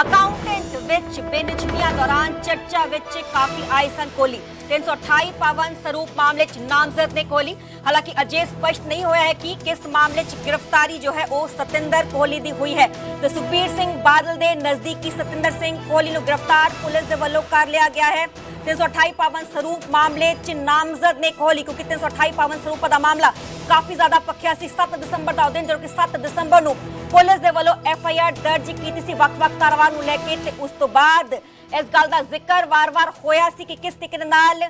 Accountant ਵਿੱਚ ਬੇਨਿਯਮੀਆਂ ਦੌਰਾਨ ਚਰਚਾ ਵਿੱਚ ਕਾਫੀ ਆਏ ਸਨ ਕੋਲੀ। 328 ਪਾਵਨ ਸਰੂਪ ਮਾਮਲੇ 'ਚ ਨਾਮਜ਼ਦ ਨੇ ਕੋਹਲੀ ਹਾਲਾਂਕਿ ਅਜੇ ਸਪਸ਼ਟ ਨਹੀਂ ਹੋਇਆ ਹੈ ਕਿ ਕਿਸ ਮਾਮਲੇ 'ਚ ਗ੍ਰਿਫਤਾਰੀ ਜੋ ਹੈ ਉਹ ਸਤਿੰਦਰ ਕੋਹਲੀ ਦੀ ਹੋਈ ਹੈ। ਤੇ ਸੁਖਬੀਰ ਸਿੰਘ ਬਾਦਲ ਦੇ ਨਜ਼ਦੀਕੀ ਸਤਿੰਦਰ ਸਿੰਘ ਕੋਹਲੀ ਨੂੰ ਗ੍ਰਿਫਤਾਰ ਪੁਲਿਸ ਦੇ ਵੱਲੋਂ ਕਰ ਲਿਆ ਗਿਆ ਹੈ। 328 ਪਾਵਨ ਸਰੂਪ ਮਾਮਲੇ 'ਚ ਨਾਮਜ਼ਦ ਨੇ ਕੋਹਲੀ ਕਿਉਂਕਿ 328 ਪਾਵਨ ਸਰੂਪ ਦਾ ਮਾਮਲਾ ਕਾਫੀ ਜ਼ਿਆਦਾ ਪੱਖਿਆ ਸੀ। 7 ਦਸੰਬਰ ਦਾ ਉਹ ਦਿਨ ਜਦੋਂ ਕਿ 7 ਦਸੰਬਰ ਨੂੰ ਪੁਲਿਸ ਦੇ ਵੱਲੋਂ ਐਫ ਆਈ ਆਰ ਦਰਜ ਕੀਤੀ ਸੀ। ਵੱਖ-ਵੱਖ ਕਾਰਵਾਈਆਂ ਨੂੰ ਲੈ ਕੇ ਤੇ ਉਸ ਤੋਂ ਬਾਅਦ ਇਸ ਗੱਲ ਦਾ ਜ਼ਿਕਰ ਵਾਰ-ਵਾਰ ਹੋਇਆ ਸੀ ਕਿ ਕਿਸ ਤਰੀਕੇ ਨਾਲ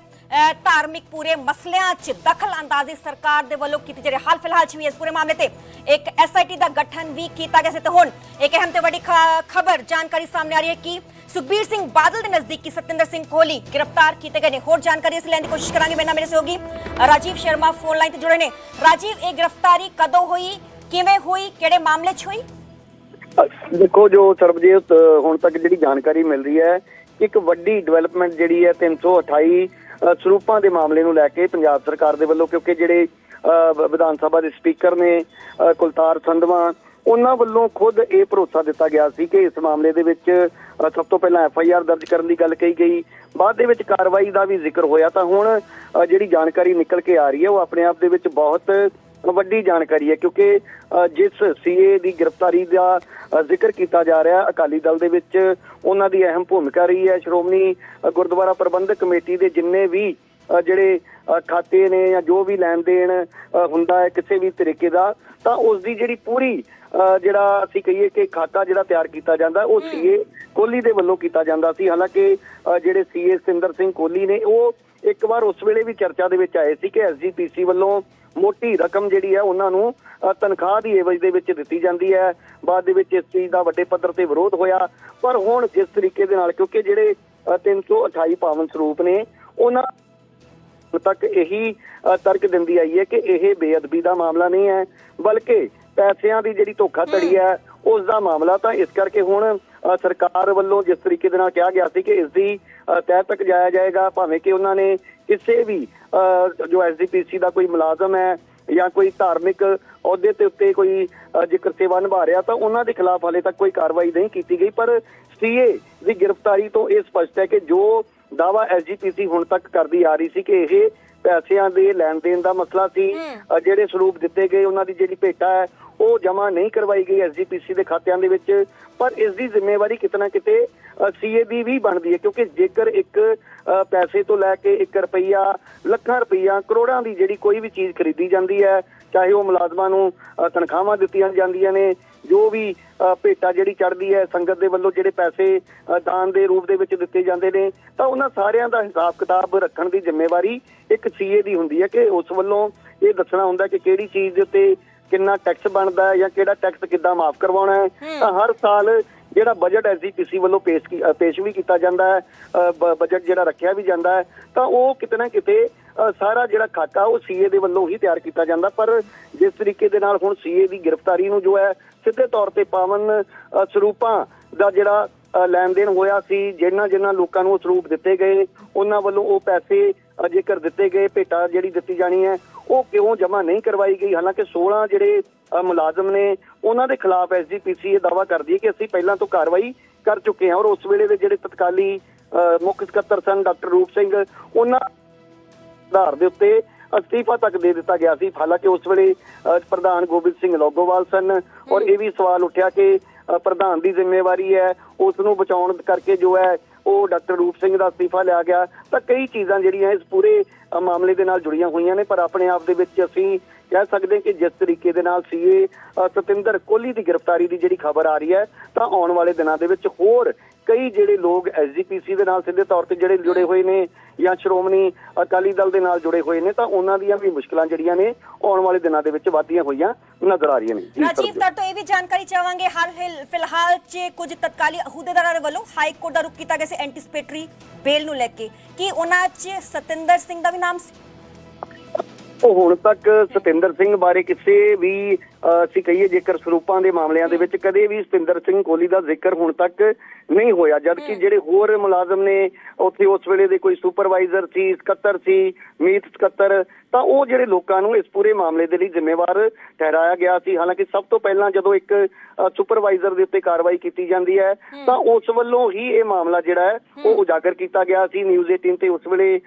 ਧਾਰਮਿਕ ਪੂਰੇ ਮਸਲਿਆਂ 'ਚ ਦਖਲ ਅੰਦਾਜ਼ੀ ਸਰਕਾਰ ਦੇ ਵੱਲੋਂ ਕੀਤੀ ਜਾ ਰਹੀ ਹਾਲ ਫਿਲਹਾਲ 'ਚ ਵੀ ਇਸ ਪੂਰੇ ਮਾਮਲੇ ਤੇ ਇੱਕ ਐਸਆਈਟੀ ਦਾ ਗਠਨ ਵੀ ਕੀਤਾ ਗਿਆ ਸੀ। ਤੇ ਹੁਣ ਇੱਕ ਅਹਿਮ ਤੇ ਵੱਡੀ ਖਬਰ, ਜਾਣਕਾਰੀ ਸਾਹਮਣੇ ਆ ਰਹੀ ਹੈ ਕਿ ਸੁਖਬੀਰ ਸਿੰਘ ਬਾਦਲ ਦੇ ਨਜ਼ਦੀਕੀ ਸਤਿੰਦਰ ਸਿੰਘ ਕੋਹਲੀ ਗ੍ਰਿਫਤਾਰ ਕੀਤੇ ਗਏ ਨੇ। ਹੋਰ ਜਾਣਕਾਰੀ ਅਸੀਂ ਲੈਣ ਦੀ ਕੋਸ਼ਿਸ਼ ਕਰਾਂਗੇ। ਮੇਰੇ ਨਾਲ ਮੇਰੇ ਸਹਿਯੋਗੀ ਰਾਜੀਵ ਸ਼ਰਮਾ ਫੋਨ ਲਾਈਨ ਤੇ ਜੁੜੇ ਨੇ। ਰਾਜੀਵ, ਇਹ ਗ੍ਰਿਫਤਾਰੀ ਕਦੋਂ ਹੋਈ? ਕਿਵੇਂ ਹੋਈ? ਕਿਹੜੇ ਮਾਮਲੇ 'ਚ ਹੋਈ? ਦੇਖੋ ਜੋ ਸਰਬਜੀਤ ਹੁਣ ਤੱਕ ਜਿਹੜੀ ਜਾਣਕਾਰੀ ਮਿਲ ਰਹੀ ਹੈ ਇੱਕ ਵੱਡੀ ਡਿਵੈਲਪਮੈਂਟ ਜਿਹੜੀ ਹੈ 328 ਅ, ਸਰੂਪਾਂ ਦੇ ਮਾਮਲੇ ਨੂੰ ਲੈ ਕੇ ਪੰਜਾਬ ਸਰਕਾਰ ਦੇ ਵੱਲੋਂ ਕਿਉਂਕਿ ਜਿਹੜੇ ਵਿਧਾਨ ਸਭਾ ਦੇ ਸਪੀਕਰ ਨੇ ਕੁਲਤਾਰ ਸੰਧਵਾ ਉਹਨਾਂ ਵੱਲੋਂ ਖੁਦ ਇਹ ਭਰੋਸਾ ਦਿੱਤਾ ਗਿਆ ਸੀ ਕਿ ਇਸ ਮਾਮਲੇ ਦੇ ਵਿੱਚ ਸਭ ਤੋਂ ਪਹਿਲਾਂ ਐਫ ਆਈ ਆਰ ਦਰਜ ਕਰਨ ਦੀ ਗੱਲ ਕਹੀ ਗਈ। ਬਾਅਦ ਦੇ ਵਿੱਚ ਕਾਰਵਾਈ ਦਾ ਵੀ ਜ਼ਿਕਰ ਹੋਇਆ ਤਾਂ ਹੁਣ ਜਿਹੜੀ ਜਾਣਕਾਰੀ ਨਿਕਲ ਕੇ ਆ ਰਹੀ ਹੈ ਉਹ ਆਪਣੇ ਆਪ ਦੇ ਵਿੱਚ ਬਹੁਤ ਵੱਡੀ ਜਾਣਕਾਰੀ ਹੈ ਕਿਉਂਕਿ ਜਿਸ ਸੀਏ ਦੀ ਗ੍ਰਿਫਤਾਰੀ ਦਾ ਜ਼ਿਕਰ ਕੀਤਾ ਜਾ ਰਿਹਾ ਅਕਾਲੀ ਦਲ ਦੇ ਵਿੱਚ ਉਹਨਾਂ ਦੀ ਅਹਿਮ ਭੂਮਿਕਾ ਰਹੀ ਹੈ। ਸ਼੍ਰੋਮਣੀ ਗੁਰਦੁਆਰਾ ਪ੍ਰਬੰਧਕ ਕਮੇਟੀ ਦੇ ਜਿੰਨੇ ਵੀ ਜਿਹੜੇ ਖਾਤੇ ਨੇ ਜਾਂ ਜੋ ਵੀ ਲੈਣ ਦੇਣ ਹੁੰਦਾ ਹੈ ਕਿਸੇ ਵੀ ਤਰੀਕੇ ਦਾ ਤਾਂ ਉਸ ਦੀ ਜਿਹੜੀ ਪੂਰੀ ਜਿਹੜਾ ਅਸੀਂ ਕਹੀਏ ਕਿ ਖਾਤਾ ਜਿਹੜਾ ਤਿਆਰ ਕੀਤਾ ਜਾਂਦਾ ਉਹ ਸੀਏ ਕੋਹਲੀ ਦੇ ਵੱਲੋਂ ਕੀਤਾ ਜਾਂਦਾ ਸੀ। ਹਾਲਾਂਕਿ ਜਿਹੜੇ ਸੀਏ ਸਿੰਦਰ ਸਿੰਘ ਕੋਹਲੀ ਨੇ ਉਹ ਇੱਕ ਵਾਰ ਉਸ ਵੇਲੇ ਵੀ ਚਰਚਾ ਦੇ ਵਿੱਚ ਆਏ ਸੀ ਕਿ ਐਸਜੀਪੀਸੀ ਵੱਲੋਂ ਮੋਟੀ ਰਕਮ ਜਿਹੜੀ ਹੈ ਉਹਨਾਂ ਨੂੰ ਤਨਖਾਹ ਦੀ ਏਵਜ ਦੇ ਵਿੱਚ ਦਿੱਤੀ ਜਾਂਦੀ ਹੈ। ਬਾਅਦ ਦੇ ਵਿੱਚ ਇਸ ਚੀਜ਼ ਦਾ ਵੱਡੇ ਪੱਧਰ ਤੇ ਵਿਰੋਧ ਹੋਇਆ। ਪਰ ਹੁਣ ਜਿਸ ਤਰੀਕੇ ਦੇ ਨਾਲ ਕਿਉਂਕਿ ਜਿਹੜੇ ਅ, 328 ਪਾਵਨ ਸਰੂਪ ਨੇ ਉਹਨਾਂ ਤੱਕ ਇਹੀ ਤਰਕ ਦਿੰਦੀ ਆਈ ਹੈ ਕਿ ਇਹ ਬੇਅਦਬੀ ਦਾ ਮਾਮਲਾ ਨਹੀਂ ਹੈ ਬਲਕਿ ਪੈਸਿਆਂ ਦੀ ਜਿਹੜੀ ਧੋਖਾਧੜੀ ਹੈ ਉਸ ਦਾ ਮਾਮਲਾ ਤਾਂ ਇਸ ਕਰਕੇ ਹੁਣ ਸਰਕਾਰ ਵੱਲੋਂ ਜਿਸ ਤਰੀਕੇ ਦੇ ਨਾਲ ਕਿਹਾ ਗਿਆ ਸੀ ਕਿ ਇਸ ਦੀ ਤਹਿ ਤੱਕ ਜਾਇਆ ਜਾਏਗਾ ਭਾਵੇਂ ਕਿ ਉਹਨਾਂ ਨੇ ਕਿਸੇ ਵੀ ਅ, ਜੋ ਐਸਡੀਪੀਸੀ ਦਾ ਕੋਈ ਮੁਲਾਜ਼ਮ ਹੈ ਜਾਂ ਕੋਈ ਧਾਰਮਿਕ ਅਹੁਦੇ ਤੇ ਉੱਤੇ ਕੋਈ ਅ, ਜ਼ਿਕਰ ਸੇਵਾ ਨਿਭਾ ਰਿਹਾ ਤਾਂ ਉਹਨਾਂ ਦੇ ਖਿਲਾਫ ਹਾਲੇ ਤੱਕ ਕੋਈ ਕਾਰਵਾਈ ਨਹੀਂ ਕੀਤੀ ਗਈ। ਪਰ ਸੀਏ ਦੀ ਗ੍ਰਿਫਤਾਰੀ ਤੋਂ ਇਹ ਸਪਸ਼ਟ ਹੈ ਕਿ ਜੋ ਦਾਵਾ ਐਸਜੀਪੀਸੀ ਹੁਣ ਤੱਕ ਕਰਦੀ ਆ ਰਹੀ ਸੀ ਕਿ ਇਹ ਪੈਸਿਆਂ ਦੇ ਲੈਣ ਦੇਣ ਦਾ ਮਸਲਾ ਸੀ। ਜਿਹੜੇ ਸਰੂਪ ਦਿੱਤੇ ਗਏ ਉਹਨਾਂ ਦੀ ਜਿਹੜੀ ਭੇਟਾ ਹੈ ਉਹ ਜਮ੍ਹਾਂ ਨਹੀਂ ਕਰਵਾਈ ਗਈ ਐਸਜੀਪੀਸੀ ਦੇ ਖਾਤਿਆਂ ਦੇ ਵਿੱਚ। ਪਰ ਇਸ ਦੀ ਜ਼ਿੰਮੇਵਾਰੀ ਕਿਤਨਾ ਕਿਤੇ ਸੀਏ ਦੀ ਵੀ ਬਣਦੀ ਹੈ ਕਿਉਂਕਿ ਜੇਕਰ ਇੱਕ ਪੈਸੇ ਤੋਂ ਲੈ ਕੇ 1 ਰੁਪਈਆ ਲੱਖਾਂ ਰੁਪਈਆ ਕਰੋੜਾਂ ਦੀ ਜਿਹੜੀ ਕੋਈ ਵੀ ਚੀਜ਼ ਖਰੀਦੀ ਜਾਂਦੀ ਹੈ ਚਾਹੇ ਉਹ ਮੁਲਾਜ਼ਮਾਂ ਨੂੰ ਤਨਖਾਹਾਂ ਦਿੱਤੀਆਂ ਜਾਂਦੀਆਂ ਨੇ ਜੋ ਵੀ ਭੇਟਾ ਜਿਹੜੀ ਚੜਦੀ ਹੈ ਸੰਗਤ ਦੇ ਵੱਲੋਂ ਜਿਹੜੇ ਪੈਸੇ ਦਾਨ ਦੇ ਰੂਪ ਦੇ ਵਿੱਚ ਦਿੱਤੇ ਜਾਂਦੇ ਨੇ ਤਾਂ ਉਹਨਾਂ ਸਾਰਿਆਂ ਦਾ ਹਿਸਾਬ ਕਿਤਾਬ ਰੱਖਣ ਦੀ ਜ਼ਿੰਮੇਵਾਰੀ ਇੱਕ ਸੀਏ ਦੀ ਹੁੰਦੀ ਹੈ ਕਿ ਉਸ ਵੱਲੋਂ ਇਹ ਦੱਸਣਾ ਹੁੰਦਾ ਕਿ ਕਿਹੜੀ ਚੀਜ਼ ਦੇ ਉੱਤੇ ਕਿੰਨਾ ਟੈਕਸ ਬਣਦਾ ਹੈ ਜਾਂ ਕਿਹੜਾ ਟੈਕਸ ਕਿੱਦਾਂ ਮਾਫ ਕਰਵਾਉਣਾ ਹੈ। ਤਾਂ ਹਰ ਸਾਲ ਜਿਹੜਾ ਬਜਟ ਐਸਜੀਪੀਸੀ ਵੱਲੋਂ ਪੇਸ਼ ਕੀ- ਅ, ਪੇਸ਼ ਵੀ ਕੀਤਾ ਜਾਂਦਾ ਹੈ ਬਜਟ ਜਿਹੜਾ ਰੱਖਿਆ ਵੀ ਜਾਂਦਾ ਹੈ ਤਾਂ ਉਹ ਕਿਤੇ ਨਾ ਕਿਤੇ ਸਾਰਾ ਜਿਹੜਾ ਖਾਕਾ ਉਹ ਸੀਏ ਦੇ ਵੱਲੋਂ ਹੀ ਤਿਆਰ ਕੀਤਾ ਜਾਂਦਾ ਪਰ ਜਿਸ ਤਰੀਕੇ ਦੇ ਨਾਲ ਹੁਣ ਸੀਏ ਦੀ ਗ੍ਰਿਫਤਾਰੀ ਨੂੰ ਜੋ ਹੈ ਸਿੱਧੇ ਤੌਰ ਤੇ ਪਾਵਨ ਸਰੂਪਾਂ ਦਾ ਜਿਹੜਾ ਲੈਣ ਦੇਣ ਹੋਇਆ ਸੀ ਜਿਨ੍ਹਾਂ ਜਿਨ੍ਹਾਂ ਲੋਕਾਂ ਨੂੰ ਉਹ ਸਰੂਪ ਦਿੱਤੇ ਗਏ ਉਹਨਾਂ ਵੱਲੋਂ ਉਹ ਪੈਸੇ ਜੇਕਰ ਦਿੱਤੇ ਗਏ ਭੇਟਾ ਜਿਹੜੀ ਦਿੱਤੀ ਜਾਣੀ ਹੈ ਉਹ ਕਿਉਂ ਜਮ੍ਹਾਂ ਨਹੀਂ ਕਰਵਾਈ ਗਈ? ਹਾਲਾਂਕਿ 16 ਜਿਹੜੇ ਮੁਲਾਜ਼ਮ ਨੇ ਉਹਨਾਂ ਦੇ ਖਿਲਾਫ ਐਸਜੀਪੀਸੀ ਇਹ ਦਾਵਾ ਕਰਦੀ ਹੈ ਕਿ ਅਸੀਂ ਪਹਿਲਾਂ ਤੋਂ ਕਾਰਵਾਈ ਕਰ ਚੁੱਕੇ ਹਾਂ ਔਰ ਉਸ ਵੇਲੇ ਦੇ ਜਿਹੜੇ ਤਤਕਾਲੀ ਅ, ਮੁੱਖ ਸਕੱਤਰ ਸਨ ਡਾਕਟਰ ਰੂਪ ਸਿੰਘ ਉਹਨਾਂ ਆਧਾਰ ਦੇ ਉੱਤੇ ਅਸਤੀਫਾ ਤੱਕ ਦੇ ਦਿੱਤਾ ਗਿਆ ਸੀ। ਹਾਲਾਂਕਿ ਉਸ ਵੇਲੇ ਪ੍ਰਧਾਨ ਗੋਬਿੰਦ ਸਿੰਘ ਲੋਗੋਵਾਲ ਸਨ ਔਰ ਇਹ ਵੀ ਸਵਾਲ ਉੱਠਿਆ ਕਿ ਪ੍ਰਧਾਨ ਦੀ ਜ਼ਿੰਮੇਵਾਰੀ ਹੈ ਉਸ ਨੂੰ ਬਚਾਉਣ ਕਰਕੇ ਜੋ ਹੈ ਉਹ ਡਾਕਟਰ ਰੂਪ ਸਿੰਘ ਦਾ ਅਸਤੀਫਾ ਲਿਆ ਗਿਆ। ਤਾਂ ਕਈ ਚੀਜ਼ਾਂ ਜਿਹੜੀਆਂ ਇਸ ਪੂਰੇ ਮਾਮਲੇ ਦੇ ਨਾਲ ਜੁੜੀਆਂ ਹੋਈਆਂ ਨੇ ਪਰ ਆਪਣੇ ਆਪ ਦੇ ਵਿੱਚ ਅਸੀਂ ਕਹਿ ਸਕਦੇ ਹਾਂ ਕਿ ਜਿਸ ਤਰੀਕੇ ਦੇ ਨਾਲ ਸੀਏ ਸਤਿੰਦਰ ਕੋਹਲੀ ਦੀ ਗ੍ਰਿਫਤਾਰੀ ਦੀ ਜਿਹੜੀ ਖਬਰ ਆ ਰਹੀ ਹੈ ਤਾਂ ਆਉਣ ਵਾਲੇ ਦਿਨਾਂ ਦੇ ਵਿੱਚ ਹੋਰ ਕਈ ਜਿਹੜੇ ਲੋਕ ਐਸਜੀਪੀਸੀ ਦੇ ਨਾਲ ਸਿੱਧੇ ਤੌਰ ਤੇ ਜਿਹੜੇ ਜੁੜੇ ਹੋਏ ਨੇ ਜਾਂ ਸ਼੍ਰੋਮਣੀ ਅਕਾਲੀ ਦਲ ਦੇ ਨਾਲ ਜੁੜੇ ਹੋਏ ਨੇ ਤਾਂ ਉਹਨਾਂ ਦੀਆਂ ਵੀ ਮੁਸ਼ਕਲਾਂ ਜਿਹੜੀਆਂ ਨੇ ਆਉਣ ਵਾਲੇ ਦਿਨਾਂ ਦੇ ਵਿੱਚ ਵਧਦੀਆਂ ਹੋਈਆਂ ਨਜ਼ਰ ਆ ਰਹੀਆਂ ਨੇ ਰਾਜੀਵ। ਤਰ ਤੋਂ ਇਹ ਵੀ ਜਾਣਕਾਰੀ ਚਾਹਾਂਗੇ ਹਾਲ ਫਿਲ- ਫਿਲਹਾਲ 'ਚ ਕੁਝ ਤਤਕਾਲੀ ਅਹੁਦੇਦਾਰਾਂ ਵੱਲੋਂ ਹਾਈ ਕੋਰਟ ਦਾ ਰੁਕ ਕੀਤਾ ਗਿਆ ਸੀ ਐਂਟੀਸਪੇਟਰੀ ਬੇਲ ਨੂੰ ਲੈ ਕੇ ਕੀ ਉਹਨਾਂ 'ਚ ਸਤਿੰਦਰ ਸਿੰਘ ਦਾ ਵੀ ਨਾਮ ਸੀ ਉਹ ਹੁਣ ਤੱਕ ਸਤਿੰਦਰ ਸਿੰਘ ਬਾਰੇ ਕਿਸੇ ਵੀ ਅਸੀਂ ਕਹੀਏ ਜੇਕਰ ਸਰੂਪਾਂ ਦੇ ਮਾਮਲਿਆਂ ਦੇ ਵਿੱਚ ਕਦੇ ਵੀ ਸਤਿੰਦਰ ਸਿੰਘ ਕੋਹਲੀ ਦਾ ਜ਼ਿਕਰ ਹੁਣ ਤੱਕ ਨਹੀਂ ਹੋਇਆ ਜਦ ਕਿ ਜਿਹੜੇ ਹੋਰ ਮੁਲਾਜ਼ਮ ਨੇ ਉੱਥੇ ਉਸ ਵੇਲੇ ਦੇ ਕੋਈ ਸੁਪਰਵਾਈਜ਼ਰ ਸੀ ਸਕੱਤਰ ਸੀ ਮੀਤ ਸਕੱਤਰ ਤਾਂ ਉਹ ਜਿਹੜੇ ਲੋਕਾਂ ਨੂੰ ਇਸ ਪੂਰੇ ਮਾਮਲੇ ਦੇ ਲਈ ਜ਼ਿੰਮੇਵਾਰ ਠਹਿਰਾਇਆ ਗਿਆ ਸੀ। ਹਾਲਾਂਕਿ ਸਭ ਤੋਂ ਪਹਿਲਾਂ ਜਦੋਂ ਇੱਕ ਸੁਪਰਵਾਈਜ਼ਰ ਦੇ ਉੱਤੇ ਕਾਰਵਾਈ ਕੀਤੀ ਜਾਂਦੀ ਹੈ ਤਾਂ ਉਸ ਵੱਲੋਂ ਹੀ ਇਹ ਮਾਮਲਾ ਜਿਹੜਾ ਹੈ ਉਹ ਉਜਾਗਰ ਕੀਤਾ ਗਿਆ ਸੀ। ਨਿਊਜ਼ 18 ਤੇ ਉਸ ਵੇਲੇ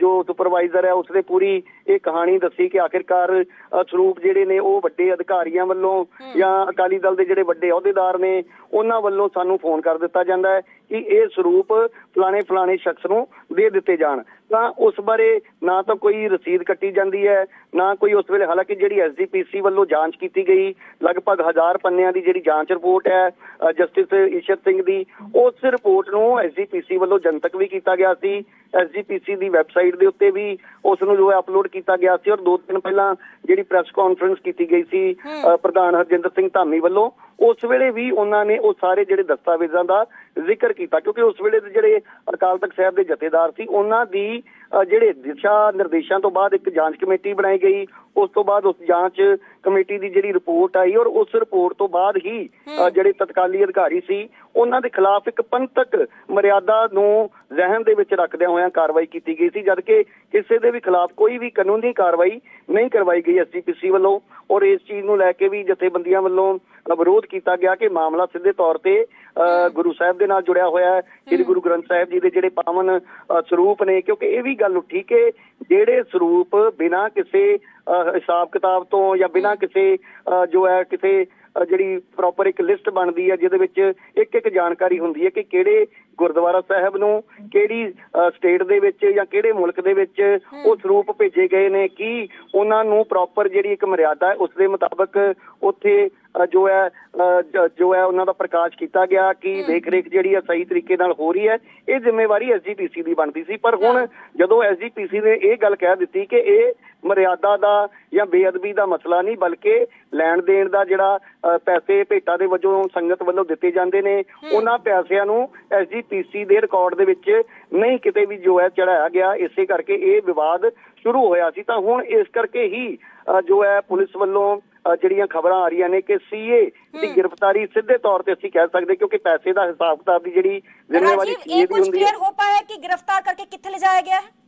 ਜੋ ਸੁਪਰਵਾਈਜ਼ਰ ਹੈ ਉਸਨੇ ਪੂਰੀ ਇਹ ਕਹਾਣੀ ਦੱਸੀ ਕਿ ਆਖਿਰਕਾਰ ਸਰੂਪ ਜਿਹੜੇ ਨੇ ਉਹ ਵੱਡੇ ਅਧਿਕਾਰੀਆਂ ਵੱਲੋਂ ਜਾਂ ਅਕਾਲੀ ਦਲ ਦੇ ਜਿਹੜੇ ਵੱਡੇ ਅਹੁਦੇਦਾਰ ਨੇ ਉਹਨਾਂ ਵੱਲੋਂ ਸਾਨੂੰ ਫੋਨ ਕਰ ਦਿੱਤਾ ਜਾਂਦਾ ਹੈ ਕਿ ਇਹ ਸਰੂਪ ਫਲਾਣੇ ਫਲਾਣੇ ਸ਼ਖਸ ਨੂੰ ਦੇ ਦਿੱਤੇ ਜਾਣ। ਤਾਂ ਉਸ ਬਾਰੇ ਨਾ ਤਾਂ ਕੋਈ ਰਸੀਦ ਕੱਟੀ ਜਾਂਦੀ ਹੈ ਨਾ ਕੋਈ ਉਸ ਵੇਲੇ ਹਾਲਾਂਕਿ ਜਿਹੜੀ ਐਸਜੀਪੀਸੀ ਵੱਲੋਂ ਜਾਂਚ ਕੀਤੀ ਗਈ ਲਗਭਗ ਹਜ਼ਾਰ ਪੰਨਿਆਂ ਦੀ ਜਿਹੜੀ ਜਾਂਚ ਰਿਪੋਰਟ ਹੈ ਜਸਟਿਸ ਈਸ਼ਰ ਸਿੰਘ ਦੀ ਉਸ ਰਿਪੋਰਟ ਨੂੰ ਐਸਜੀਪੀਸੀ ਵੱਲੋਂ ਜਨਤਕ ਵੀ ਕੀਤਾ ਗਿਆ ਸੀ। ਐਸਜੀਪੀਸੀ ਦੀ ਵੈਬਸਾਈਟ ਦੇ ਉੱਤੇ ਵੀ ਉਸ ਨੂੰ ਜੋ ਹੈ ਅਪਲੋਡ ਕੀਤਾ ਗਿਆ ਸੀ ਔਰ ਦੋ ਦਿਨ ਪਹਿਲਾਂ ਜਿਹੜੀ ਪ੍ਰੈਸ ਕਾਨਫਰੰਸ ਕੀਤੀ ਗਈ ਸੀ ਪ੍ਰਧਾਨ ਹਰਜਿੰਦਰ ਸਿੰਘ ਧਾਮੀ ਵੱਲੋਂ। ਉਸ ਵੇਲੇ ਵੀ ਉਹਨਾਂ ਨੇ ਉਹ ਸਾਰੇ ਜਿਹੜੇ ਦਸਤਾਵੇਜ਼ਾਂ ਦਾ ਜ਼ਿਕਰ ਕੀਤਾ ਕਿਉਂਕਿ ਉਸ ਵੇਲੇ ਦੇ ਜਿਹੜੇ ਅਕਾਲ ਤਖਤ ਸਾਹਿਬ ਦੇ ਜਥੇਦਾਰ ਸੀ ਉਹਨਾਂ ਦੀ ਜਿਹੜੇ ਦਿਸ਼ਾ ਨਿਰਦੇਸ਼ਾਂ ਤੋਂ ਬਾਅਦ ਇੱਕ ਜਾਂਚ ਕਮੇਟੀ ਬਣਾਈ ਗਈ ਉਸ ਤੋਂ ਬਾਅਦ ਉਸ ਜਾਂਚ ਕਮੇਟੀ ਦੀ ਜਿਹੜੀ ਰਿਪੋਰਟ ਆਈ ਔਰ ਉਸ ਰਿਪੋਰਟ ਤੋਂ ਬਾਅਦ ਹੀ ਜਿਹੜੇ ਤਤਕਾਲੀ ਅਧਿਕਾਰੀ ਸੀ ਉਹਨਾਂ ਦੇ ਖਿਲਾਫ ਇੱਕ ਪੰਥਕ ਮਰਿਆਦਾ ਨੂੰ ਜ਼ਹਿਨ ਦੇ ਵਿੱਚ ਰੱਖਦਿਆਂ ਹੋਇਆਂ ਕਾਰਵਾਈ ਕੀਤੀ ਗਈ ਸੀ ਜਦਕਿ ਕਿਸੇ ਦੇ ਵੀ ਖਿਲਾਫ ਕੋਈ ਵੀ ਕਾਨੂੰਨੀ ਕਾਰਵਾਈ ਨਹੀਂ ਕਰਵਾਈ ਗਈ ਐਸਜੀਪੀਸੀ ਵੱਲੋਂ ਔਰ ਇਸ ਚੀਜ਼ ਨੂੰ ਲੈ ਕੇ ਵੀ ਜਥੇਬੰਦੀਆਂ ਵੱਲੋਂ ਵਿਰੋਧ ਕੀਤਾ ਗਿਆ ਕਿ ਮਾਮਲਾ ਸਿੱਧੇ ਤੌਰ ਤੇ ਗੁਰੂ ਸਾਹਿਬ ਦੇ ਨਾਲ ਜੁੜਿਆ ਹੋਇਆ ਹੈ। ਸ੍ਰੀ ਗੁਰੂ ਗ੍ਰੰਥ ਸਾਹਿਬ ਜੀ ਦੇ ਜਿਹੜੇ ਪਾਵਨ ਸਰੂਪ ਨੇ ਕਿਉਂਕਿ ਇਹ ਵੀ ਗੱਲ ਉੱਠੀ ਕਿ ਜਿਹੜੇ ਸਰੂਪ ਬਿਨਾਂ ਕਿਸੇ ਹਿਸਾਬ ਕਿਤਾਬ ਤੋਂ ਜਾਂ ਬਿਨਾਂ ਕਿਸੇ ਜੋ ਹੈ ਕਿਸੇ ਜਿਹੜੀ ਪ੍ਰੋਪਰ ਇੱਕ ਲਿਸਟ ਬਣਦੀ ਹੈ ਜਿਹਦੇ ਵਿੱਚ ਇੱਕ ਇੱਕ ਜਾਣਕਾਰੀ ਹੁੰਦੀ ਹੈ ਕਿ ਕਿਹੜੇ ਗੁਰਦੁਆਰਾ ਸਾਹਿਬ ਨੂੰ ਕਿਹੜੀ ਸਟੇਟ ਦੇ ਵਿੱਚ ਜਾਂ ਕਿਹੜੇ ਮੁਲਕ ਦੇ ਵਿੱਚ ਉਹ ਸਰੂਪ ਭੇਜੇ ਗਏ ਨੇ ਕੀ ਉਹਨਾਂ ਨੂੰ ਪ੍ਰੋਪਰ ਜਿਹੜੀ ਇੱਕ ਮਰਿਆਦਾ ਹੈ ਉਸ ਦੇ ਮੁਤਾਬਕ ਉੱਥੇ ਜੋ ਹੈ ਜ- ਹੈ ਉਹਨਾਂ ਦਾ ਪ੍ਰਕਾਸ਼ ਕੀਤਾ ਗਿਆ ਕਿ ਦੇਖ ਰੇਖ ਜਿਹੜੀ ਹੈ ਸਹੀ ਤਰੀਕੇ ਨਾਲ ਹੋ ਰਹੀ ਹੈ ਇਹ ਜ਼ਿੰਮੇਵਾਰੀ ਐਸਜੀਪੀਸੀ ਦੀ ਬਣਦੀ ਸੀ। ਪਰ ਹੁਣ ਜਦੋਂ ਐਸਜੀਪੀਸੀ ਨੇ ਇਹ ਗੱਲ ਕਹਿ ਦਿੱਤੀ ਕਿ ਇਹ ਮਰਿਆਦਾ ਦਾ ਜਾਂ ਬੇਅਦਬੀ ਦਾ ਮਸਲਾ ਨਹੀਂ ਬਲਕਿ ਲੈਣ ਦੇਣ ਦਾ ਜਿਹੜਾ ਪੈਸੇ ਭੇਟਾ ਦੇ ਵਜੋਂ ਸੰਗਤ ਵੱਲੋਂ ਦਿੱਤੇ ਜਾਂਦੇ ਨੇ ਉਹਨਾਂ ਪੈਸਿਆਂ ਨੂੰ ਐਸਜੀਪੀਸੀ ਦੇ ਰਿਕਾਰਡ ਦੇ ਵਿੱਚ ਨਹੀਂ ਕਿਤੇ ਵੀ ਜੋ ਹੈ ਚੜਾਇਆ ਗਿਆ। ਇਸੇ ਕਰਕੇ ਇਹ ਵਿਵਾਦ ਸ਼ੁਰੂ ਹੋਇਆ ਸੀ। ਤਾਂ ਹੁਣ ਇਸ ਕਰਕੇ ਹੀ ਜੋ ਹੈ ਪੁਲਿਸ ਵੱਲੋਂ ਜਿਹੜੀਆਂ ਖਬਰਾਂ ਆ ਰਹੀਆਂ ਨੇ ਕਿ ਸੀਏ ਦੀ ਗ੍ਰਿਫਤਾਰੀ ਸਿੱਧੇ ਤੌਰ ਤੇ ਅਸੀਂ ਕਹਿ ਸਕਦੇ ਕਿਉਂਕਿ ਪੈਸੇ ਦਾ ਹਿਸਾਬ ਕਿਤਾਬ ਦੀ ਜਿਹੜੀ ਜ਼ਿੰਮੇਵਾਰੀ ਸੀਏ ਦੀ ਹੁੰਦੀ ਹੈ। ਇਹ ਕੁਝ ਕਲੀਅਰ ਹੋ ਪਾਇਆ ਕਿ ਗ੍ਰਿਫਤਾਰ ਕਰਕੇ ਕਿੱਥੇ ਲਿਜਾਇਆ ਗਿਆ ਹੈ?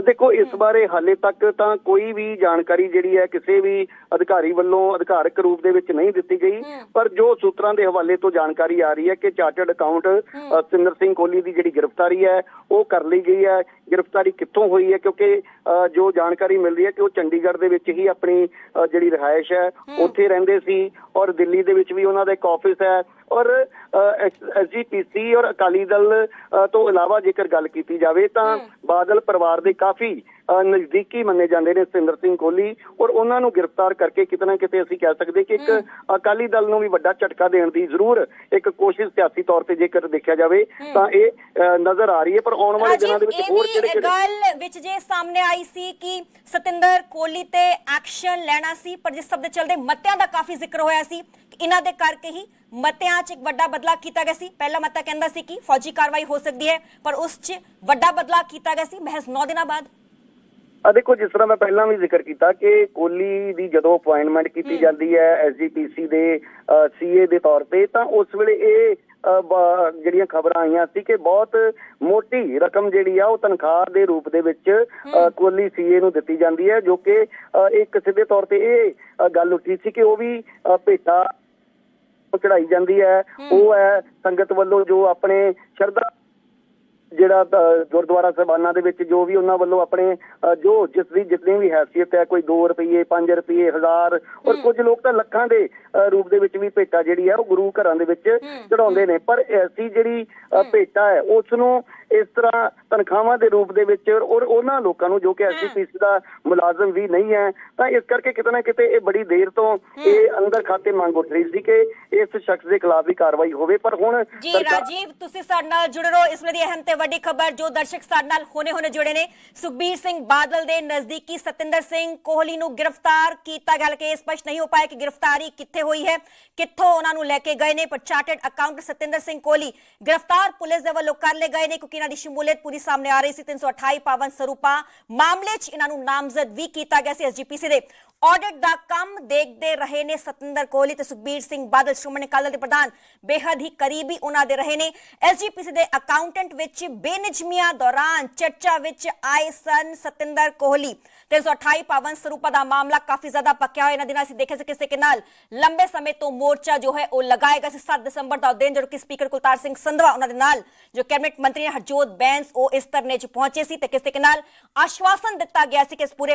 ਦੇਖੋ ਇਸ ਬਾਰੇ ਹਾਲੇ ਤੱਕ ਤਾਂ ਕੋਈ ਵੀ ਜਾਣਕਾਰੀ ਜਿਹੜੀ ਹੈ ਕਿਸੇ ਵੀ ਅਧਿਕਾਰੀ ਵੱਲੋਂ ਅਧਿਕਾਰਕ ਰੂਪ ਦੇ ਵਿੱਚ ਨਹੀਂ ਦਿੱਤੀ ਗਈ। ਪਰ ਜੋ ਸੂਤਰਾਂ ਦੇ ਹਵਾਲੇ ਤੋਂ ਜਾਣਕਾਰੀ ਆ ਰਹੀ ਹੈ ਕਿ ਚਾਰਟਰਡ ਅਕਾਊਂਟ ਸਿੰਦਰ ਸਿੰਘ ਕੋਹਲੀ ਦੀ ਜਿਹੜੀ ਗ੍ਰਿਫਤਾਰੀ ਹੈ ਉਹ ਕਰ ਲਈ ਗਈ ਹੈ। ਗ੍ਰਿਫਤਾਰੀ ਕਿੱਥੋਂ ਹੋਈ ਹੈ? ਕਿਉਂਕਿ ਜੋ ਜਾਣਕਾਰੀ ਮਿਲ ਰਹੀ ਹੈ ਕਿ ਉਹ ਚੰਡੀਗੜ੍ਹ ਦੇ ਵਿੱਚ ਹੀ ਆਪਣੀ ਜਿਹੜੀ ਰਿਹਾਇਸ਼ ਹੈ ਉੱਥੇ ਰਹਿੰਦੇ ਸੀ ਔਰ ਦਿੱਲੀ ਦੇ ਵਿੱਚ ਵੀ ਉਹਨਾਂ ਦਾ ਇੱਕ ਆਫਿਸ ਹੈ। ਔਰ ਐਸਜੀਪੀਸੀ ਔਰ ਅਕਾਲੀ ਦਲ ਤੋਂ ਇਲਾਵਾ ਜੇਕਰ ਗੱਲ ਕੀਤੀ ਜਾਵੇ ਤਾਂ ਬਾਦਲ ਪਰਿਵਾਰ ਦੇ ਕਾਫੀ ਨਜ਼ਦੀਕੀ ਮੰਨੇ ਜਾਂਦੇ ਨੇ ਸਤਿੰਦਰ ਸਿੰਘ ਕੋਹਲੀ ਔਰ ਉਹਨਾਂ ਨੂੰ ਗ੍ਰਿਫਤਾਰ ਕਰਕੇ ਕਿਤੇ ਨਾ ਕਿਤੇ ਅਸੀਂ ਕਹਿ ਸਕਦੇ ਕਿ ਇੱਕ ਅਕਾਲੀ ਦਲ ਨੂੰ ਵੀ ਵੱਡਾ ਝਟਕਾ ਦੇਣ ਦੀ ਜ਼ਰੂਰ ਇੱਕ ਕੋਸ਼ਿਸ਼ ਸਿਆਸੀ ਤੌਰ ਤੇ ਜੇਕਰ ਦੇਖਿਆ ਜਾਵੇ ਤਾਂ ਇਹ ਨਜ਼ਰ ਆ ਰਹੀ ਹੈ ਪਰ ਆਉਣ ਵਾਲੇ ਦਿਨਾਂ ਦੇ ਵਿੱਚ ਹੋਰ ਕਿਹੜੇ ਕਿਹੜੇ ਗੱਲ ਵਿੱਚ ਜੇ ਸਾਹਮਣੇ ਆਈ ਸੀ ਕਿ ਸਤਿੰਦਰ ਕੋਹਲੀ ਤੇ ਐਕਸ਼ਨ ਲੈਣਾ ਸੀ ਪਰ ਜਿਸ ਸਭ ਦੇ ਚੱਲਦੇ ਮਤਿਆਂ ਦਾ ਕਾਫੀ ਜ਼ਿਕਰ ਹੋਇਆ ਸੀ। ਇਹਨਾਂ ਦੇ ਕਰਕੇ ਹੀ ਮਤਿਆਂ 'ਚ ਇੱਕ ਵੱਡਾ ਬਦਲਾਅ ਕੀਤਾ ਗਿਆ ਸੀ। ਪਹਿਲਾ ਮਤਾ ਕਹਿੰਦਾ ਸੀ ਕਿ ਫੌਜੀ ਕਾਰਵਾਈ ਹੋ ਸਕਦੀ ਹੈ ਪਰ ਉਸ 'ਚ ਵੱਡਾ ਬਦਲਾਅ ਕੀਤਾ ਗਿਆ ਸੀ। ਮਹਿਜ਼ 9 ਦਿਨਾਂ ਬਾਅਦ। ਆ ਦੇਖੋ ਜਿਸ ਤਰ੍ਹਾਂ ਮੈਂ ਪਹਿਲਾਂ ਵੀ ਜ਼ਿਕਰ ਕੀਤਾ ਕਿ ਕੋਹਲੀ ਦੀ ਜਦੋਂ ਅਪਾਇੰਟਮੈਂਟ ਕੀਤੀ ਜਾਂਦੀ ਹੈ ਐਸਜੀਪੀਸੀ ਦੇ ਸੀਏ ਦੇ ਤੌਰ ਤੇ ਤਾਂ ਉਸ ਵੇਲੇ ਇਹ ਜਿਹੜੀਆਂ ਖਬਰਾਂ ਆਈਆਂ ਸੀ ਕਿ ਬਹੁਤ ਮੋਟੀ ਰਕਮ ਜਿਹੜੀ ਆ ਉਹ ਤਨਖਾਹ ਦੇ ਰੂਪ ਦੇ ਵਿੱਚ ਅ, ਕੋਹਲੀ ਸੀਏ ਨੂੰ ਦਿੱਤੀ ਜਾਂਦੀ ਹੈ ਜੋ ਕਿ ਇੱਕ ਸਿੱਧੇ ਤੌਰ ਤੇ ਇਹ ਗੱਲ ਉੱਠੀ ਸੀ ਕਿ ਉਹ ਵੀ ਭੇਟਾ ਚੜਾਈ ਜਾਂਦੀ ਹੈ। ਉਹ ਹੈ ਸੰਗਤ ਵੱਲੋਂ ਜੋ ਆਪਣੇ ਸ਼ਰਧਾ ਜਿਹੜਾ ਗੁਰਦੁਆਰਾ ਸਾਹਿਬਾਨਾਂ ਦੇ ਵਿੱਚ ਜੋ ਵੀ ਉਹਨਾਂ ਵੱਲੋਂ ਆਪਣੇ ਜੋ ਜਿਸ ਦੀ ਜਿੰਨੀ ਵੀ ਹੈਸੀਅਤ ਹੈ ਕੋਈ 2 ਰੁਪਏ 5 ਰੁਪਏ 1000 ਔਰ ਕੁਝ ਲੋਕ ਤਾਂ ਲੱਖਾਂ ਦੇ ਰੂਪ ਦੇ ਵਿੱਚ ਵੀ ਭੇਟਾ ਜਿਹੜੀ ਹੈ ਉਹ ਗੁਰੂ ਘਰਾਂ ਦੇ ਵਿੱਚ ਚੜਾਉਂਦੇ ਨੇ। ਪਰ ਐਸੀ ਜਿਹੜੀ ਭੇਟਾ ਹੈ ਉਸ ਨੂੰ ਇਸ ਤਰ੍ਹਾਂ ਤਨਖਾਹਾਂ ਦੇ ਰੂਪ ਦੇ ਵਿੱਚ ਔਰ ਉਹਨਾਂ ਲੋਕਾਂ ਨੂੰ ਜੋ ਕਿ ਐਸਜੀਪੀਸੀ ਦਾ ਮੁਲਾਜ਼ਮ ਵੀ ਨਹੀਂ ਹੈ ਤਾਂ ਇਸ ਕਰਕੇ ਕਿਤੇ ਨਾ ਕਿਤੇ ਇਹ ਬੜੀ ਦੇਰ ਤੋਂ ਇਹ ਅੰਦਰ ਖਾਤੇ ਮੰਗ ਉੱਠ ਰਹੀ ਸੀ ਕਿ ਇਸ ਸ਼ਖਸ ਦੇ ਖਿਲਾਫ ਵੀ ਕਾਰਵਾਈ ਹੋਵੇ ਪਰ ਹੁਣ ਜੀ ਰਾਜੀਵ ਤੁਸੀਂ ਸਾਡੇ ਨਾਲ ਜੁੜੇ ਰਹੋ। ਇਸ ਵੇਲੇ ਦੀ ਅਹਿਮ ਤੇ ਵੱਡੀ ਖਬਰ ਜੋ ਦਰਸ਼ਕ ਸਾਡੇ ਨਾਲ ਹੋਣੇ ਹੋਣੇ ਜੁੜੇ ਨੇ ਸੁਖਬੀਰ ਸਿੰਘ ਬਾਦਲ ਦੇ ਨਜ਼ਦੀਕੀ ਸਤਿੰਦਰ ਸਿੰਘ ਕੋਹਲੀ ਨੂੰ ਗ੍ਰਿਫਤਾਰ ਕੀਤਾ ਗੱਲ ਕਿ ਸਪਸ਼ਟ ਨਹੀਂ ਹੋ ਪਾਇਆ ਕਿ ਗ੍ਰਿਫਤਾਰੀ ਕਿੱਥੇ ਹੋਈ ਹੈ ਕਿੱਥੋਂ ਉਹਨਾਂ ਨੂੰ ਲੈ ਕੇ ਗਏ ਨੇ ਪਰ ਚਾਰਟਰਡ ਅਕਾਊਂਟ ਸਤਿੰਦਰ ਸਿੰਘ ਕੋਹਲੀ ਗ੍ਰਿਫਤਾਰ ਪੁਲਿਸ ਦੇ ਵੱਲੋਂ ਕਰ ਲਏ ਗਏ ਨੇ ਕਿਉਂਕਿ ਇਹਨਾਂ ਦੀ ਸ਼ਮੂਲੀਅਤ ਪੂਰੀ ਸਾਹਮਣੇ ਆ ਰਹੀ ਸੀ। 328 ਪਾਵਨ ਸਰੂਪਾ ਮਾਮਲੇ 'ਚ ਇਹਨਾਂ ਨੂੰ ਨਾਮਜ਼ਦ ਵੀ ਕੀਤਾ ਗਿਆ ਸੀ ਐਸਜੀਪੀਸੀ ਦੇ। ਆਡਿਟ ਦਾ ਕੰਮ ਦੇਖਦੇ ਰਹੇ ਨੇ ਸਤਿੰਦਰ ਕੋਹਲੀ ਤੇ ਸੁਖਬੀਰ ਸਿੰਘ ਬਾਦਲ, ਸ਼੍ਰੋਮਣੀ ਅਕਾਲੀ ਦੇ ਪ੍ਰਧਾਨ। ਬੇਹੱਦ ਹੀ ਕਰੀਬੀ ਉਹਨਾਂ ਦੇ ਰਹੇ ਨੇ। ਐਸਜੀਪੀਸੀ ਦੇ ਅਕਾਊਂਟੈਂਟ ਵਿੱਚ ਬੇਨਿਜਮੀਆਂ ਦੌਰਾਨ ਚਰਚਾ ਵਿੱਚ ਆਏ ਸਨ ਸਤਿੰਦਰ ਕੋਹਲੀ। 328 ਪਾਵਨ ਸਰੂਪਾ ਦਾ ਮਾਮਲਾ ਕਾਫੀ ਜ਼ਿਆਦਾ ਪੱਕਿਆ ਹੋਇਆ। ਇਹਨਾਂ ਦਿਨਾਂ ਅਸੀਂ ਦੇਖਿਆ ਸੀ ਕਿਸੇ ਕੇ ਨਾਲ ਲੰਬੇ ਸਮੇਂ ਤੋਂ ਮੋਰਚਾ ਜੋ ਹੈ ਉਹ ਲਗਾਏਗਾ ਸੀ। 7 ਦਸੰਬਰ ਦਾ ਦਿਨ ਜਦੋਂ ਕਿ ਸਪੀਕਰ ਕੁਲਤਾਰ ਸਿੰਘ ਸੰਧਵਾ ਉਹਨਾਂ ਦੇ ਨਾਲ ਜੋ ਕੈਬਨਿਟ ਮੰਤਰੀ ਨੇ ਹਰਜੋਤ ਬੈਂਸ ਉਹ ਇਸ ਧਰਨੇ 'ਚ ਪਹੁੰਚੇ ਸੀ ਤੇ ਕਿਸੇ ਕੇ ਨਾਲ ਆਸ਼ਵਾਸਨ ਦਿੱਤਾ ਗਿਆ ਸੀ ਕਿ ਇਸ ਪੂਰੇ